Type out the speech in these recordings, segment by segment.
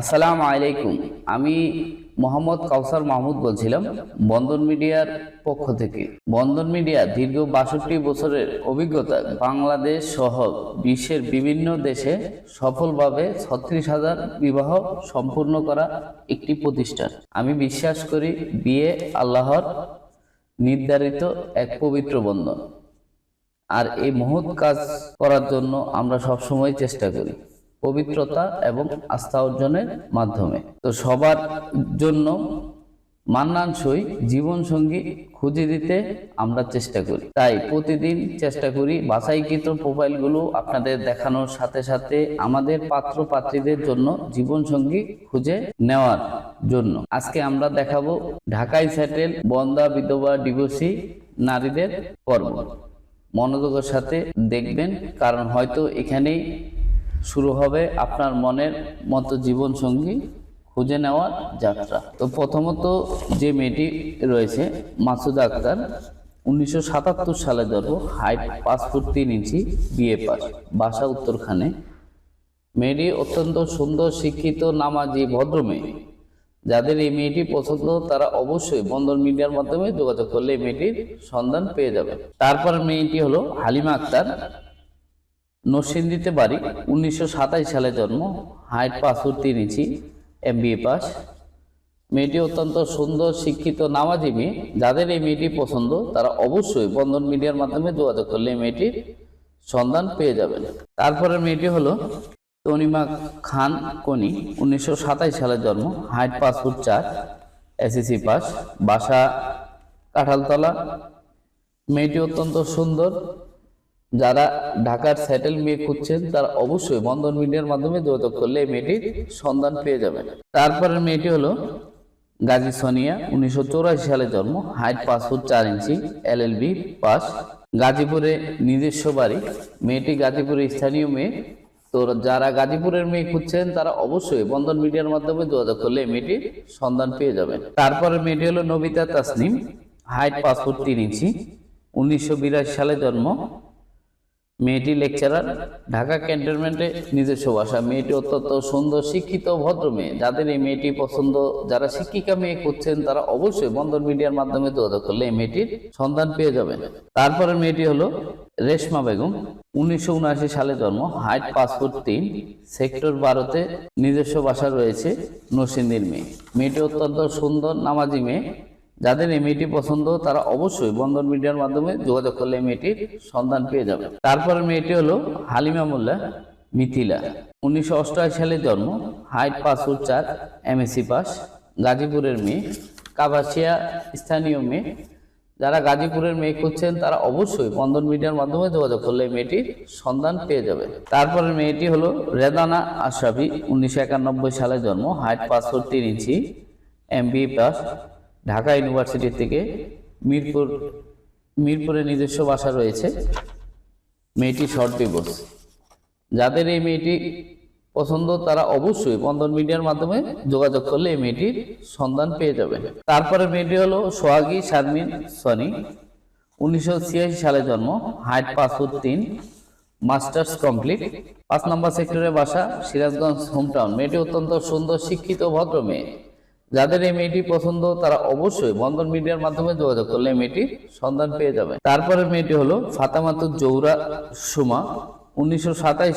আসসালামু আলাইকুম। আমি মোহাম্মদ কাউসার মাহমুদ বলছিলাম বন্দর মিডিয়ার পক্ষ থেকে। বন্দর মিডিয়া দীর্ঘ বাষট্টি বছরের অভিজ্ঞতা বাংলাদেশ সহ বিশ্বের বিভিন্ন দেশে সফলভাবে ছত্রিশ হাজার বিবাহ সম্পূর্ণ করা একটি প্রতিষ্ঠান। আমি বিশ্বাস করি বিয়ে আল্লাহর নির্ধারিত এক পবিত্র বন্ধন। আর এই মহৎ কাজ করার জন্য আমরা সবসময় চেষ্টা করি। পবিত্রতা এবং আস্থা অর্জনের মাধ্যমে। তো সবার জন্য মান্নানসই জীবনসঙ্গী খুঁজে দিতে আমরা চেষ্টা করি। তাই প্রতিদিন চেষ্টা করি বাছাইকৃত প্রোফাইলগুলো আপনাদের দেখানোর সাথে সাথে আমাদের পাত্র পাত্রীদের জন্য জীবনসঙ্গী খুঁজে নেওয়ার জন্য। আজকে আমরা দেখাবো ঢাকায় সেটেল বন্দা বিধবা ডিভোর্সি নারীদের পর্ব। মনোযোগের সাথে দেখবেন, কারণ হয়তো এখানেই শুরু হবে আপনার মনের মতো জীবন সঙ্গী খুঁজে নেওয়ার যাত্রা। তো প্রথমত যে মেয়েটি রয়েছে, মাসুদ আক্তার, উনিশশো সাতাত্তর সালে জন্ম, হাইট পাঁচ ফুট তিন ইঞ্চি বিএ পাস, বাসা উত্তরখানে। মেয়েটি অত্যন্ত সুন্দর, শিক্ষিত, নামাজি, ভদ্র মেয়ে। যাদের এই মেয়েটি পছন্দ, তারা অবশ্যই বন্দর মিডিয়ার মাধ্যমে যোগাযোগ করলে এই মেয়েটির সন্ধান পেয়ে যাবে। তারপর মেয়েটি হলো হালিমা আক্তার। নরসিংদীতে বাড়ি উনিশশো সাতাশ সালে জন্ম, হাইট পাঁচ ফুট তিন ইঞ্চি এম পাস। মেয়েটি অত্যন্ত সুন্দর, শিক্ষিত, নামাজি মেয়ে। যাদের এই মেয়েটি পছন্দ, তারা অবশ্যই বন্ধন মিডিয়ার মাধ্যমে যোগাযোগ করলে এই মেয়েটির সন্ধান পেয়ে যাবেন। তারপরে মেয়েটি হলো তনিমা খান কনি। উনিশশো সাতাশ সালে জন্ম, হাইট পাঁচ ফুট চার এসএসসি পাস। বাসা, কাঁঠালতলা। মেয়েটি অত্যন্ত সুন্দর যারা ঢাকার স্যাটেল মেয়ে খুঁজছেন, তারা অবশ্যই বন্ধন মিডিয়ার মাধ্যমে যোগাযোগ করলে এই মেয়েটির সন্ধান পেয়ে যাবেন। তারপরের মেয়েটি হলো গাজী সোনিয়া, উনিশশো সালে জন্ম হাইট পাঁচ ফুট চার ইঞ্চি, এল এল বি পাস, গাজীপুরে নিজস্ব বাড়ি। মেয়েটি গাজীপুরের স্থানীয় মেয়ে। তো যারা গাজীপুরের মেয়ে খুঁজছেন, তারা অবশ্যই বন্ধন মিডিয়ার মাধ্যমে যোগাযোগ করলে মেয়েটির সন্ধান পেয়ে যাবেন। তারপরে মেয়েটি হলো নবিতা তাসনিম হাইট পাঁচ ফুট তিন ইঞ্চি, উনিশশো বিরাশি সালে জন্ম মেয়েটি লেকচারার ঢাকা ক্যান্টনমেন্টে নিজস্ব বাসা মেয়েটি অত্যন্ত সুন্দর, শিক্ষিত, ভদ্র মেয়ে। যাদের এই মেয়েটি পছন্দ, যারা শিক্ষিকা মেয়ে খুঁজছেন, তারা অবশ্যই বন্দর মিডিয়ার মাধ্যমে যোগাযোগ করলে এই মেয়েটির সন্ধান পেয়ে যাবেন। তারপরে মেয়েটি হলো রেশমা বেগম। উনিশশো উনআশি সালে জন্ম হাইট ফুট তিন সেক্টর বারোতে নিজস্ব বাসা রয়েছে নরসিংদীর মেয়ে। মেয়েটি অত্যন্ত সুন্দর, নামাজি মেয়ে। যাদের মেয়েটি পছন্দ, তারা অবশ্যই বন্ধন মিডিয়ার মাধ্যমে যোগাযোগ করলে মেয়েটির সন্ধান পেয়ে যাবে। তারপরে মেয়েটি হলো হালিমা মোল্লা মিথিলা। উনিশশো অষ্টআশি সালে জন্ম, হাইট পাঁচ ফুট চার এমএসসি পাস, গাজীপুরের মেয়ে কাবাসিয়া স্থানীয় মেয়ে। যারা গাজীপুরের মেয়ে খুঁজছেন, তারা অবশ্যই বন্ধন মিডিয়ার মাধ্যমে যোগাযোগ করলে মেয়েটির সন্ধান পেয়ে যাবে। তারপরে মেয়েটি হলো রেদানা আশরাফি, উনিশশো একানব্বই সালে জন্ম, হাইট পাঁচ ফুট তিন inch MB pass Dhaka university থেকে মিরপুর, মিরপুরে নিজস্ব বাসা রয়েছে। মেয়েটি শর্ট ডিভোর্স যাদের এই মেয়েটি পছন্দ, তারা অবশ্যই বন্ধন মিডিয়ার মাধ্যমে যোগাযোগ করলে এই মেয়েটির সন্ধান পেয়ে যাবে তারপরে মেয়েটি হলো সোহাগী শারমিন সনি। উনিশশো ছিয়াশি সালে জন্ম হাইট পাঁচ ফুট তিন মাস্টার্স কমপ্লিট পাঁচ নম্বর সেক্টরে বাসা সিরাজগঞ্জ হোমটাউন মেয়েটি অত্যন্ত সুন্দর, শিক্ষিত, ভদ্র মেয়ে। যাদের এই মেয়েটি পছন্দ, তারা অবশ্যই বন্ধন মিডিয়ার মাধ্যমে যোগাযোগ করলে এই মেয়েটির সন্ধান পেয়ে যাবে। তারপরে মেয়েটি হলো ফাতামাতুর জৌরা সুমা। উনিশশো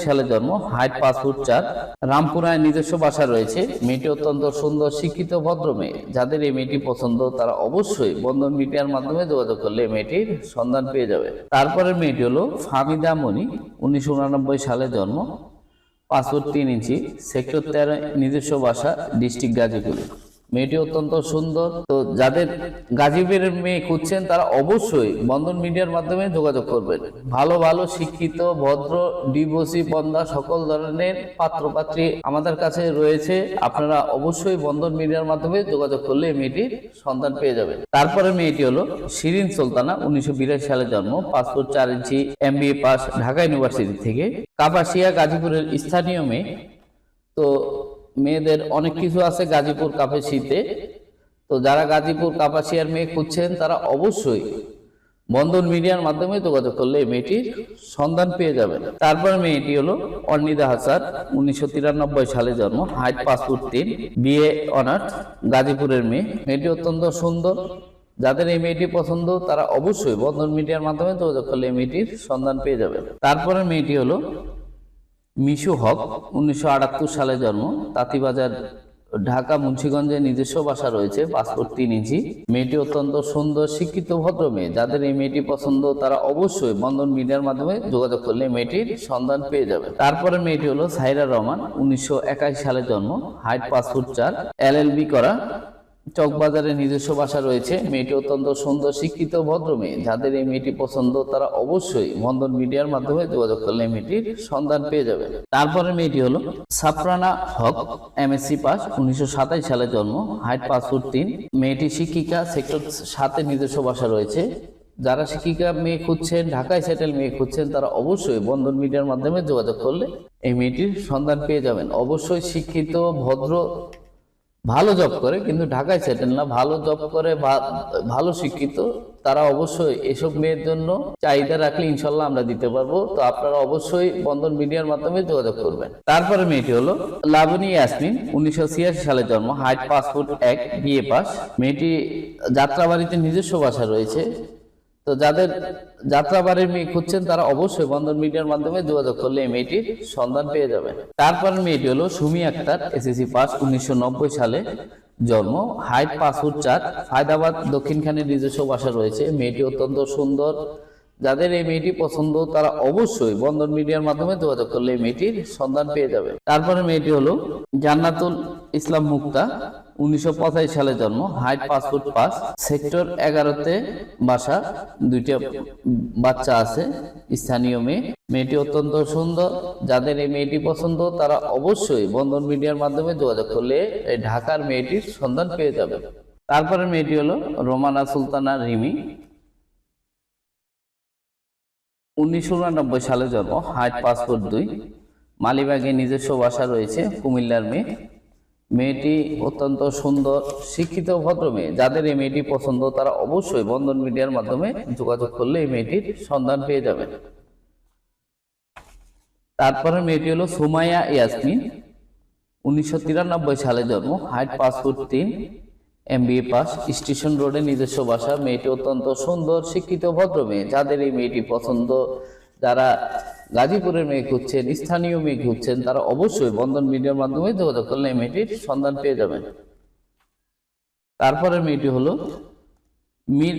সালে জন্ম, হাইট পাঁচ ফুট চার। রামপুরায় নিজস্ব বাসা রয়েছে। মেয়েটি অত্যন্ত সুন্দর, শিক্ষিত, ভদ্র মেয়ে। যাদের এই মেয়েটি পছন্দ, তারা অবশ্যই বন্ধন মিডিয়ার মাধ্যমে যোগাযোগ করলে মেয়েটির সন্ধান পেয়ে যাবে। তারপরে মেয়েটি হলো ফামিদা মনি উনিশশো সালে জন্ম, পাঁচ ফুট তিন ইঞ্চি। সেক্টর তেরো, নিজস্ব বাসা, ডিস্ট্রিক্ট গাজীপুর। মেয়েটি অত্যন্ত সুন্দর। তো যাদের গাজীপুরের মেয়ে খুঁজছেন, তারা অবশ্যই বন্ধন মিডিয়ার মাধ্যমে যোগাযোগ করবেন। ভালো ভালো, শিক্ষিত, ভদ্র ডিভোসি বন্ধা সকল ধরনের পাত্রপাত্রী আমাদের কাছে রয়েছে। আপনারা অবশ্যই বন্ধন মিডিয়ার মাধ্যমে যোগাযোগ করলে মেয়েটির সন্ধান পেয়ে যাবেন। তারপরে মেয়েটি হলো শিরিন সুলতানা, উনিশশো সালে জন্ম, পাসপোর্ট চার ইঞ্চি এম পাস, ঢাকা ইউনিভার্সিটি থেকে। কাপাসিয়া, গাজীপুরের স্থানীয় মেয়ে। তো মেয়েদের অনেক কিছু আছে গাজীপুর কাপাসিতে। তো যারা গাজীপুর কাপাসিয়ার মেয়ে খুঁজছেন তারা অবশ্যই বন্ধন মিডিয়ার মাধ্যমে যোগাযোগ করলে এই মেয়েটির সন্ধান পেয়ে যাবেন। তারপর মেয়েটি হলো অর্নিদা হাসার উনিশশো তিরানব্বই সালে জন্ম হাইট পাসপোর্ট তিন বিএ অনার্স গাজীপুরের মেয়ে। মেয়েটি অত্যন্ত সুন্দর। যাদের এই মেয়েটি পছন্দ তারা অবশ্যই বন্ধন মিডিয়ার মাধ্যমে যোগাযোগ করলে এই মেয়েটির সন্ধান পেয়ে যাবে তারপরে মেয়েটি হলো মিশু হক, উনিশশো আটাত্তর সালে জন্ম। তাঁতিবাজার, ঢাকা, মুন্সিগঞ্জে নিজস্ব বাসা রয়েছে, পাসপোর্ট তিন ইঞ্চি। মেয়েটি অত্যন্ত সুন্দর, শিক্ষিত, ভদ্র মেয়ে। যাদের এই মেয়েটি পছন্দ, তারা অবশ্যই বন্ধন মিডিয়ার মাধ্যমে যোগাযোগ করলে মেয়েটির সন্ধান পেয়ে যাবে। তারপরে মেয়েটি হলো সাইরা রহমান, উনিশশো সালে জন্ম। হাইট পাসপোর্ট চার এলএলবি করা চকবাজারে নিজস্ব বাসা রয়েছে। মেয়েটি অত্যন্ত সুন্দর, শিক্ষিত, ভদ্র মেয়ে। যাদের এই মেয়েটি পছন্দ, তারা অবশ্যই বন্ধন মিডিয়ার মাধ্যমে যোগাযোগ করলে মেয়েটির সন্ধান পেয়ে যাবে। তারপরে মেয়েটি হলো সাফরানা হক এমএসসি পাস, উনিশশো সালে জন্ম, হাইট পাসপোর্ট তিন। মেয়েটি শিক্ষিকা, সেক্টর সাথে নিজস্ব বাসা রয়েছে। যারা শিক্ষিকা মেয়ে খুঁজছেন, ঢাকায় সেটেল মেয়ে খুঁজছেন, তারা অবশ্যই বন্ধন মিডিয়ার মাধ্যমে যোগাযোগ করলে এই মেয়েটির সন্ধান পেয়ে যাবেন। অবশ্যই শিক্ষিত, ভদ্র ভালো জব করে, কিন্তু ঢাকায় সেটেল না। ভালো জব করে ভালো শিক্ষিত, তারা অবশ্যই এসব মেয়ের জন্য চাহিদা রাখলে ইনশাল্লাহ আমরা দিতে পারব। তো আপনারা অবশ্যই বন্ধন মিডিয়ার মাধ্যমে যোগাযোগ করবেন। তারপরে মেয়েটি হলো লাবনী ইয়াসমিন, উনিশশো ছিয়াশি সালে জন্ম, হাইট পাসপোর্ট এক, বিএ পাস। মেয়েটি যাত্রাবাড়িতে নিজস্ব বাসা রয়েছে। তো যাদের যাত্রাবাড়ির মেয়ে খুঁজছেন, তারা অবশ্যই বন্ধন মিডিয়ার মাধ্যমে যোগাযোগ করলে এই মেয়েটির সন্ধান পেয়ে যাবে তারপর মেয়েটি হলো সুমি আক্তার, এসএসসি পাস উনিশশো নব্বই সালে জন্ম। হাইট পাসপোর্ট চার, ফায়দাবাদ দক্ষিণখানে নিজস্ব বাসা রয়েছে। মেয়েটি অত্যন্ত সুন্দর যাদের এই মেয়েটি পছন্দ, তারা অবশ্যই বন্ধন মিডিয়ার মাধ্যমে যোগাযোগ করলে এই মেয়েটির সন্ধান পেয়ে যাবে। তারপরে মেয়েটি হলো জান্নাতুল ইসলাম মুক্তা। উনিশশো সালে জন্ম, হাইট পাসপোর্ট পাস সেক্টর এগারোতে বাসা, দুইটা বাচ্চা আছে, স্থানীয় মেয়ে। মেয়েটি অত্যন্ত সুন্দর। যাদের এই মেয়েটি পছন্দ, তারা অবশ্যই বন্ধন মিডিয়ার মাধ্যমে যোগাযোগ করলে এই ঢাকার মেয়েটির সন্ধান পেয়ে যাবে। তারপরে মেয়েটি হলো রোমানা সুলতানা রিমি। উনিশশো সালে জন্ম হাইট পাসপোর্ট দুই, মালিবাগে নিজস্ব বাসা রয়েছে কুমিল্লার মেয়ে। মেয়েটি অত্যন্ত সুন্দর, শিক্ষিত, ভদ্র মেয়ে। যাদের এই মেয়েটি পছন্দ, তারা অবশ্যই বন্ধন মিডিয়ার মাধ্যমে যোগাযোগ করলে এই মেয়েটির সন্ধান পেয়ে যাবেন। তারপরে মেয়েটি হলো সুমাইয়া ইয়াসমিন। উনিশশো তিরানব্বই সালে জন্ম, হাইট পাসপোর্ট তিন এমবিএ পাস স্টেশন রোডে নিজস্ব বাসা মেয়েটি অত্যন্ত সুন্দর, শিক্ষিত, ভদ্র মেয়ে। যাদের এই মেয়েটি পছন্দ, যারা গাজীপুরের মেয়ে খুঁজছেন, স্থানীয় মেয়ে খুঁজছেন, তারা অবশ্যই বন্ধন মিডিয়ার মাধ্যমে যোগাযোগ করলে এই মেয়েটির সন্ধান পেয়ে যাবেন। তারপরে মেয়েটি হলো মীর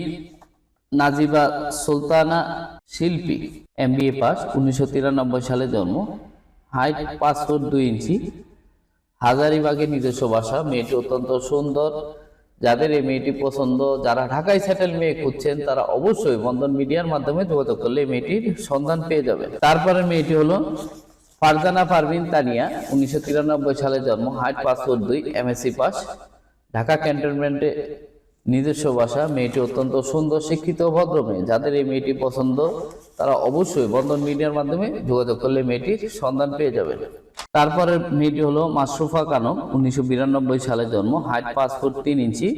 নাজিবা সুলতানা শিল্পী। এমবিএ পাস উনিশশো তিরানব্বই সালে জন্ম। হাইট পাঁচ ফুট দুই ইঞ্চি। হাজারিবাগে নিজস্ব বাসা মেয়েটি অত্যন্ত সুন্দর যাদের এই মেয়েটি পছন্দ, যারা ঢাকায় সেটেল মেয়ে খুঁজছেন, তারা অবশ্যই বন্ধন মিডিয়ার মাধ্যমে যোগাযোগ করলে মেয়েটির সন্ধান পেয়ে যাবে তারপরে মেয়েটি হলো ফারজানা পারভিন তানিয়া, উনিশশো সালে জন্ম, হাইট পাসপোর্ট দুই এমএসসি পাস। ঢাকা ক্যান্টনমেন্টে নিজস্ব বাসা, মেয়েটি অত্যন্ত সুন্দর, শিক্ষিত ভদ্র মেয়ে। যাদের এই মেয়েটি পছন্দ, তারা অবশ্যই বন্ধন মিডিয়ার মাধ্যমে যোগাযোগ করলে মেয়েটির সন্ধান পেয়ে যাবেন। তারপরে মেয়েটি হলো মাশরুফা কানম, উনিশশো সালে জন্ম, হাইট পাঁচ ফুট তিন ইঞ্চি,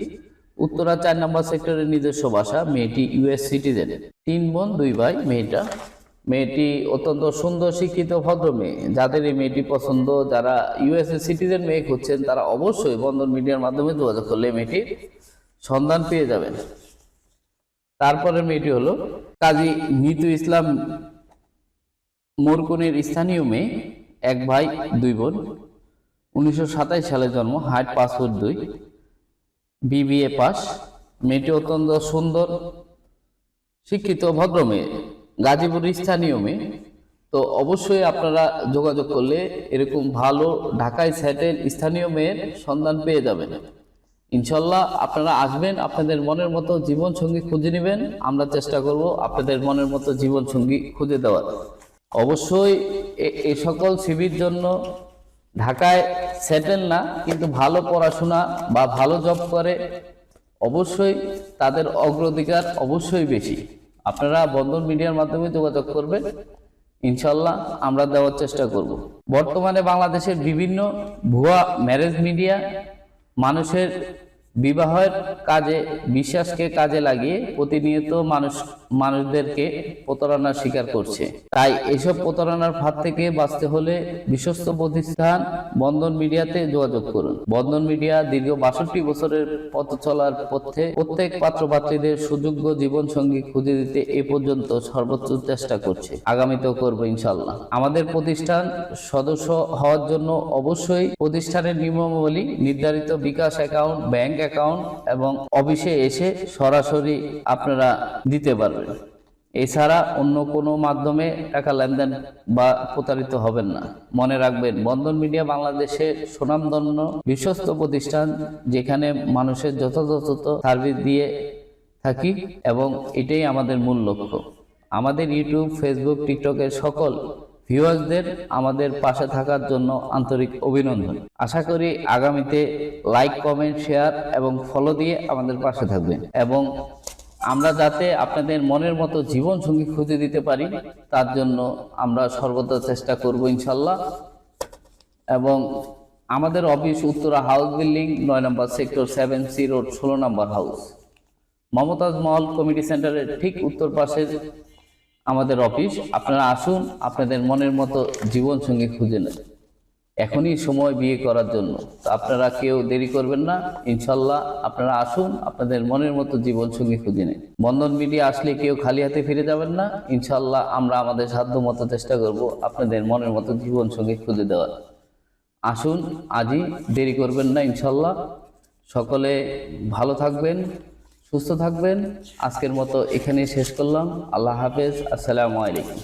উত্তরা চার নম্বর সেক্টরের নিজস্ব বাসা, মেয়েটি ইউএস সিটিজেন। তিন বোন, দুই ভাই, মেয়েটা। মেয়েটি অত্যন্ত সুন্দর শিক্ষিত, ভদ্র মেয়ে। যাদের এই মেয়েটি পছন্দ, যারা ইউএসএ সিটিজেন মেয়ে খুঁজছেন, তারা অবশ্যই বন্ধন মিডিয়ার মাধ্যমে যোগাযোগ করলে মেয়েটির সন্ধান পেয়ে যাবেন। তারপরে মেয়েটি হলো কাজী নিতু ইসলাম মোরকুনের স্থানীয় মেয়ে। এক ভাই, দুই বোন। উনিশশো সাতাশ সালে জন্ম, হাইট পাসপোর্ট দুই। BBA pass. মেয়েটি অত্যন্ত সুন্দর, শিক্ষিত, ভদ্র মেয়ে। গাজীপুর স্থানীয় মেয়ে। তো অবশ্যই আপনারা যোগাযোগ করলে এরকম ভালো ঢাকায় সেটেল স্থানীয় মেয়ের সন্ধান পেয়ে যাবেন। ইনশাল্লাহ আপনারা আসবেন, আপনাদের মনের মতো জীবন সঙ্গী খুঁজে নেবেন। আমরা চেষ্টা করব আপনাদের মনের মতো জীবন সঙ্গী খুঁজে দেওয়ার। অবশ্যই এ- সকল সিবির জন্য ঢাকায় সেটেল না, কিন্তু ভালো পড়াশোনা বা ভালো জব করে, অবশ্যই তাদের অগ্রাধিকার অবশ্যই বেশি। আপনারা বন্ধন মিডিয়ার মাধ্যমে যোগাযোগ করবেন। ইনশাল্লাহ আমরা দেওয়ার চেষ্টা করব। বর্তমানে বাংলাদেশের বিভিন্ন ভুয়া ম্যারেজ মিডিয়া মানুষের বিবাহের কাজে, বিশ্বাসকে কাজে লাগিয়ে প্রতিনিয়ত মানুষ, মানুষদেরকে প্রতারণার শিকার করছে। তাই এসব প্রতারণার ফাঁদ থেকে বাঁচতে হলে বিশ্বস্ত প্রতিষ্ঠান বন্ধন মিডিয়াতে যোগাযোগ করুন। বন্ধন মিডিয়া দীর্ঘ বাষট্টি বছরের পথ চলার পথে প্রত্যেক পাত্রপাত্রীদের সুযোগ্য জীবন সঙ্গী খুঁজে দিতে এ পর্যন্ত সর্বোচ্চ চেষ্টা করছে। আগামীতেও করব ইনশাল্লাহ আমাদের প্রতিষ্ঠান সদস্য হওয়ার জন্য অবশ্যই প্রতিষ্ঠানের নিয়মাবলী, নির্ধারিত বিকাশ অ্যাকাউন্ট, ব্যাংক অ্যাকাউন্ট এবং অফিসে এসে সরাসরি আপনারা দিতে পারবেন। এছাড়া অন্য কোনো মাধ্যমে টাকা লেনদেন বা প্রতারিত হবেন না। মনে রাখবেন, বন্ধন মিডিয়া বাংলাদেশে সুনামধন্য বিশ্বস্ত প্রতিষ্ঠান যেখানে মানুষের যথাযথ সার্ভিস দিয়ে থাকি এবং এটাই আমাদের মূল লক্ষ্য। আমাদের ইউটিউব, ফেসবুক, টিকটকের সকল ভিউয়ার্সদের আমাদের পাশে থাকার জন্য আন্তরিক অভিনন্দন। আশা করি আগামীতে লাইক কমেন্ট শেয়ার এবং ফলো দিয়ে আমাদের পাশে থাকবেন। এবং আমরা যাতে আপনাদের মনের মতো জীবন সঙ্গী খুঁজে দিতে পারি, তার জন্য আমরা সর্বদা চেষ্টা করব ইনশাল্লাহ। এবং আমাদের অফিস উত্তরা হাউস বিল্ডিং নয় number sector seven C road ষোলো নম্বর হাউস মমতাজ মহল কমিটি সেন্টারের ঠিক উত্তর পাশে আমাদের অফিস, আপনারা আসুন, আপনাদের মনের মতো জীবন সঙ্গী খুঁজে নেন। এখনই সময় বিয়ে করার জন্য। আপনারা কেউ দেরি করবেন না, ইনশাল্লাহ আপনারা আসুন, আপনাদের মনের মতো জীবন সঙ্গী খুঁজে নিন। বন্ধন মিডিয়া আসলে কেউ খালি হাতে ফিরে যাবেন না, ইনশাল্লাহ আমরা আমাদের সাধ্য মতো চেষ্টা করব আপনাদের মনের মতো জীবন সঙ্গী খুঁজে দেওয়ার। আসুন, আজই দেরি করবেন না, ইনশাল্লাহ। সকলে ভালো থাকবেন। সুস্থ থাকবেন। আজকের মতো এখানেই শেষ করলাম। আল্লাহ হাফেজ। আসসালামু আলাইকুম।